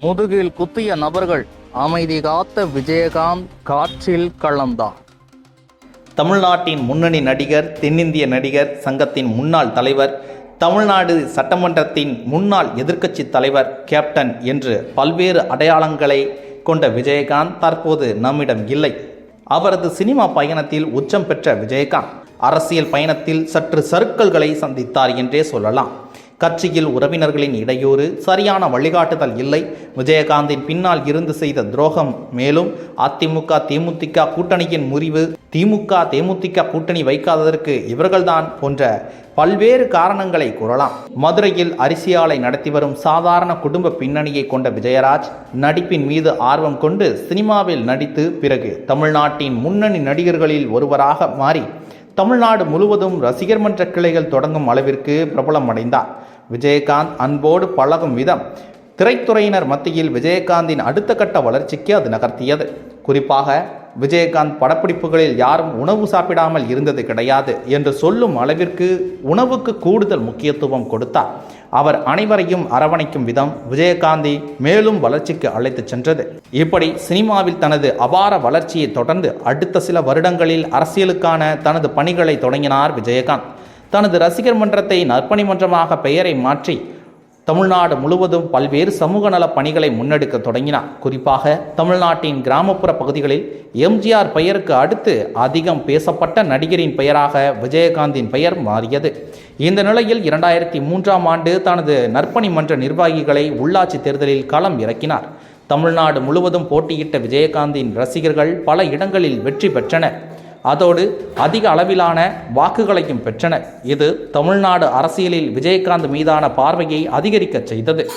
முதுகில் குத்திய நபர்கள் அமைதி காத்த விஜயகாந்த் காற்றில் கலந்தார். தமிழ்நாட்டின் முன்னணி நடிகர் தென்னிந்திய நடிகர் சங்கத்தின் முன்னாள் தலைவர் தமிழ்நாடு சட்டமன்றத்தின் முன்னாள் எதிர்க்கட்சி தலைவர் கேப்டன் என்று பல்வேறு அடையாளங்களை கொண்ட விஜயகாந்த் தற்போது நம்மிடம் இல்லை. அவரது சினிமா பயணத்தில் உச்சம் பெற்ற விஜயகாந்த் அரசியல் பயணத்தில் சற்று சறுக்கல்களை சந்தித்தார் என்றே சொல்லலாம். கட்சியில் உறவினர்களின் இடையூறு சரியான வழிகாட்டுதல் இல்லை. விஜயகாந்தின் பின்னால் இருந்து செய்த துரோகம். மேலும் அதிமுக தேமுதிக கூட்டணியின் முறிவு. திமுக தேமுதிக கூட்டணி வைக்காததற்கு இவர்கள்தான் போன்ற பல்வேறு காரணங்களை கூறலாம். மதுரையில் அரிசி ஆலை நடத்தி வரும் சாதாரண குடும்ப பின்னணியை கொண்ட விஜயராஜ் நடிப்பின் மீது ஆர்வம் கொண்டு சினிமாவில் நடித்து பிறகு தமிழ்நாட்டின் முன்னணி நடிகர்களில் ஒருவராக மாறி தமிழ்நாடு முழுவதும் ரசிகர் மன்ற கிளைகள் தொடங்கும் அளவிற்கு பிரபலம் அடைந்தார் விஜயகாந்த் அன்போடு பழகும் விதம் திரைத்துறையினர் மத்தியில் விஜயகாந்தின் அடுத்த கட்ட வளர்ச்சிக்கு அது நகர்த்தியது. குறிப்பாக விஜயகாந்த் படப்பிடிப்புகளில் யாரும் உணவு சாப்பிடாமல் இருந்தது கிடையாது என்று சொல்லும் அளவிற்கு உணவுக்கு கூடுதல் முக்கியத்துவம் கொடுத்தார். அவர் அனைவரையும் அரவணைக்கும் விதம் விஜயகாந்தி மேலும் வளர்ச்சிக்கு அழைத்துச் சென்றது. இப்படி சினிமாவில் தனது அபார வளர்ச்சியை தொடர்ந்து அடுத்த சில வருடங்களில் அரசியலுக்கான தனது பணிகளை தொடங்கினார் விஜயகாந்த். தனது ரசிகர் மன்றத்தை நற்பணி மன்றமாக பெயரை மாற்றி தமிழ்நாடு முழுவதும் பல்வேறு சமூக நல பணிகளை முன்னெடுக்க தொடங்கினார். குறிப்பாக தமிழ்நாட்டின் கிராமப்புற பகுதிகளில் எம்ஜிஆர் பெயருக்கு அடுத்து அதிகம் பேசப்பட்ட நடிகரின் பெயராக விஜயகாந்தின் பெயர் மாறியது. இந்த நிலையில் இரண்டாயிரத்தி மூன்றாம் ஆண்டு தனது நற்பணி மன்ற நிர்வாகிகளை உள்ளாட்சி தேர்தலில் களம் இறக்கினார். தமிழ்நாடு முழுவதும் போட்டியிட்ட விஜயகாந்தின் ரசிகர்கள் பல இடங்களில் வெற்றி பெற்றனர். அதோடு அதிக அளவிலான வாக்குகளையும் பெற்றனர் இது தமிழ்நாடு அரசியலில் விஜயகாந்த் மீதான பார்வையை அதிகரிக்கச் செய்தது.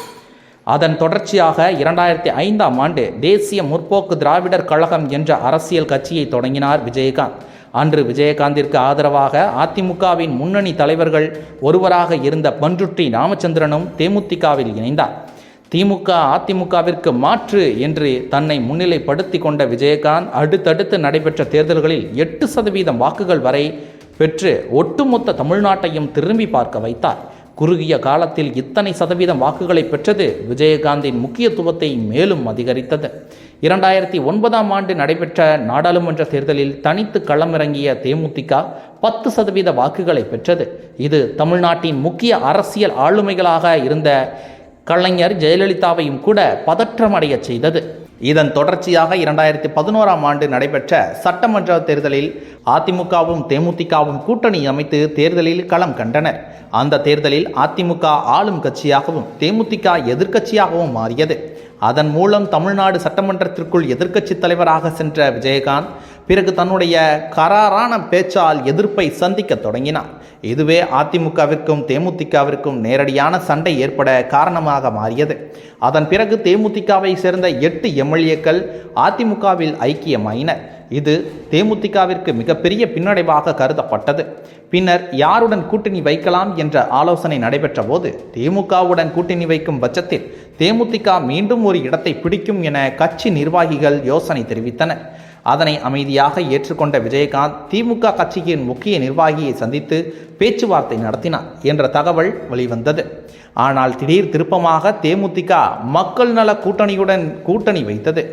அதன் தொடர்ச்சியாக இரண்டாயிரத்தி ஐந்தாம் ஆண்டு தேசிய முற்போக்கு திராவிடர் கழகம் என்ற அரசியல் கட்சியை தொடங்கினார் விஜயகாந்த். அன்று விஜயகாந்திற்கு ஆதரவாக அதிமுகவின் முன்னணி தலைவர்கள் ஒருவராக இருந்த பன்ருட்டி ராமச்சந்திரனும் தேமுதிகவில் இணைந்தார். திமுக அதிமுகவிற்கு மாற்று என்று தன்னை முன்னிலைப்படுத்தி கொண்ட விஜயகாந்த் அடுத்தடுத்து நடைபெற்ற தேர்தல்களில் எட்டு சதவீதம் வாக்குகள் வரை பெற்று ஒட்டுமொத்த தமிழ்நாட்டையும் திரும்பி பார்க்க வைத்தார். குறுகிய காலத்தில் இத்தனை சதவீதம் வாக்குகளை பெற்றது விஜயகாந்தின் முக்கியத்துவத்தை மேலும் அதிகரித்தது. இரண்டாயிரத்தி ஒன்பதாம் ஆண்டு நடைபெற்ற நாடாளுமன்ற தேர்தலில் தனித்து களமிறங்கிய தேமுதிக பத்து சதவீத வாக்குகளை பெற்றது. இது தமிழ்நாட்டின் முக்கிய அரசியல் ஆளுமைகளாக இருந்த கலைஞர் ஜெயலலிதாவையும் கூட பதற்றமடைய செய்தது. இதன் தொடர்ச்சியாக இரண்டாயிரத்தி பதினோராம் ஆண்டு நடைபெற்ற சட்டமன்ற தேர்தலில் அதிமுகவும் தேமுதிகவும் கூட்டணி அமைத்து தேர்தலில் களம் கண்டனர். அந்த தேர்தலில் அதிமுக ஆளும் கட்சியாகவும் தேமுதிக எதிர்க்கட்சியாகவும் மாறியது. அதன் மூலம் தமிழ்நாடு சட்டமன்றத்திற்குள் எதிர்க்கட்சி தலைவராக சென்ற விஜயகாந்த் பிறகு தன்னுடைய கராரான பேச்சால் எதிர்ப்பை சந்திக்க தொடங்கினார் இதுவே அதிமுகவிற்கும் தேமுதிகவிற்கும் நேரடியான சண்டை ஏற்பட காரணமாக மாறியது. அதன் பிறகு தேமுதிகவை சேர்ந்த எட்டு எம்எல்ஏக்கள் அதிமுகவில் ஐக்கியமாயினர் இது தேமுதிகவிற்கு மிகப்பெரிய பின்னடைவாக கருதப்பட்டது. பின்னர் யாருடன் கூட்டணி வைக்கலாம் என்ற ஆலோசனை நடைபெற்ற போது திமுகவுடன் கூட்டணி வைக்கும் பட்சத்தில் தேமுதிக மீண்டும் ஒரு இடத்தை பிடிக்கும் என கட்சி நிர்வாகிகள் யோசனை தெரிவித்தனர். அதனை அமைதியாக ஏற்றுக்கொண்ட விஜயகாந்த் திமுக கட்சியின் முக்கிய நிர்வாகியை சந்தித்து பேச்சுவார்த்தை நடத்தினார் என்ற தகவல் வெளிவந்தது. ஆனால் திடீர் திருப்பமாக தேமுதிக மக்கள் நல கூட்டணியுடன் கூட்டணி வைத்தது.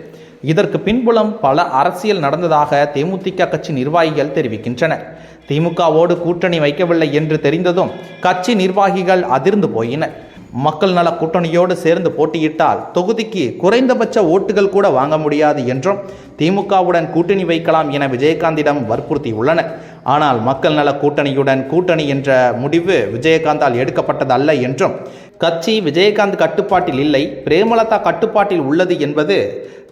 இதற்கு பின்புலம் பல அரசியல் நடந்ததாக தேமுதிக கட்சி நிர்வாகிகள் தெரிவிக்கின்றனர். திமுகவோடு கூட்டணி வைக்கவில்லை என்று தெரிந்ததும் கட்சி நிர்வாகிகள் அதிர்ந்து போயினர். மக்கள் நல கூட்டணியோடு சேர்ந்து போட்டியிட்டால் தொகுதிக்கு குறைந்தபட்ச ஓட்டுகள் கூட வாங்க முடியாது என்றும் திமுகவுடன் கூட்டணி வைக்கலாம் என விஜயகாந்திடம் வற்புறுத்தியுள்ளனர் ஆனால் மக்கள் நல கூட்டணியுடன் கூட்டணி என்ற முடிவு விஜயகாந்தால் எடுக்கப்பட்டதல்ல என்றும் கட்சி விஜயகாந்த் கட்டுப்பாட்டில் இல்லை பிரேமலதா கட்டுப்பாட்டில் உள்ளது என்பது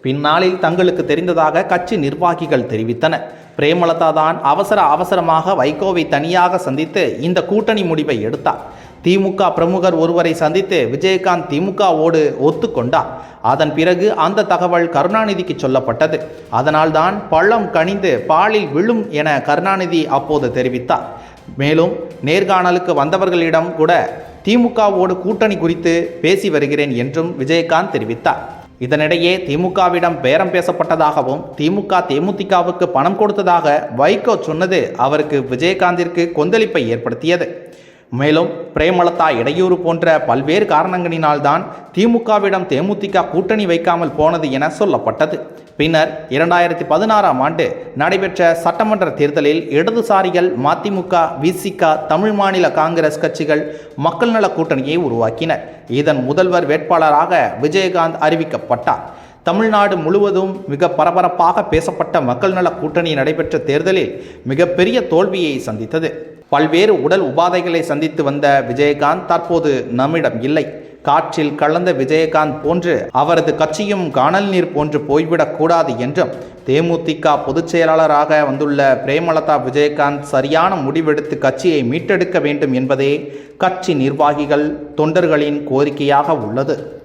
பின்னாளில் தங்களுக்கு தெரிந்ததாக கட்சி நிர்வாகிகள் தெரிவித்தனர் பிரேமலதா தான் அவசர அவசரமாக வைகோவை தனியாக சந்தித்து இந்த கூட்டணி முடிவை எடுத்தார். திமுக பிரமுகர் ஒருவரை சந்தித்து விஜயகாந்த் திமுகவோடு ஒத்துக்கொண்டார். அதன் பிறகு அந்த தகவல் கருணாநிதிக்கு சொல்லப்பட்டது. அதனால்தான் பள்ளம் கனிந்து பாலில் விழும் என கருணாநிதி அப்போது தெரிவித்தார். மேலும் நேர்காணலுக்கு வந்தவர்களிடம் கூட திமுகவோடு கூட்டணி குறித்து பேசி வருகிறேன் என்றும் விஜயகாந்த் தெரிவித்தார். இதனிடையே திமுகவிடம் பேரம் பேசப்பட்டதாகவும் திமுக தேமுதிகவுக்கு பணம் கொடுத்ததாக வைகோ சொன்னது அவருக்கு விஜயகாந்திற்கு கொந்தளிப்பை ஏற்படுத்தியது. மேலும் பிரேமலதா இடையூறு போன்ற பல்வேறு காரணங்களினால்தான் திமுகவிடம் தேமுதிக கூட்டணி வைக்காமல் போனது என சொல்லப்பட்டது. பின்னர் இரண்டாயிரத்தி பதினாறாம் ஆண்டு நடைபெற்ற சட்டமன்ற தேர்தலில் இடதுசாரிகள் மதிமுக விசிக தமிழ் மாநில காங்கிரஸ் கட்சிகள் மக்கள் நல கூட்டணியை உருவாக்கினர் இதன் முதல்வர் வேட்பாளராக விஜயகாந்த் அறிவிக்கப்பட்டார். தமிழ்நாடு முழுவதும் மிக பரபரப்பாக பேசப்பட்ட மக்கள் நல கூட்டணி நடைபெற்ற தேர்தலில் மிகப்பெரிய தோல்வியை சந்தித்தது. பல்வேறு உடல் உபாதைகளை சந்தித்து வந்த விஜயகாந்த் தற்போது நம்மிடம் இல்லை. காற்றில் கலந்த விஜயகாந்த் போன்று அவரது கட்சியும் காணல் நீர் போன்று போய்விடக் கூடாது என்றும் தேமுதிக பொதுச் செயலாளராக வந்துள்ள பிரேமலதா விஜயகாந்த் சரியான முடிவெடுத்து கட்சியை மீட்டெடுக்க வேண்டும் என்பதே கட்சி நிர்வாகிகள் தொண்டர்களின் கோரிக்கையாக உள்ளது.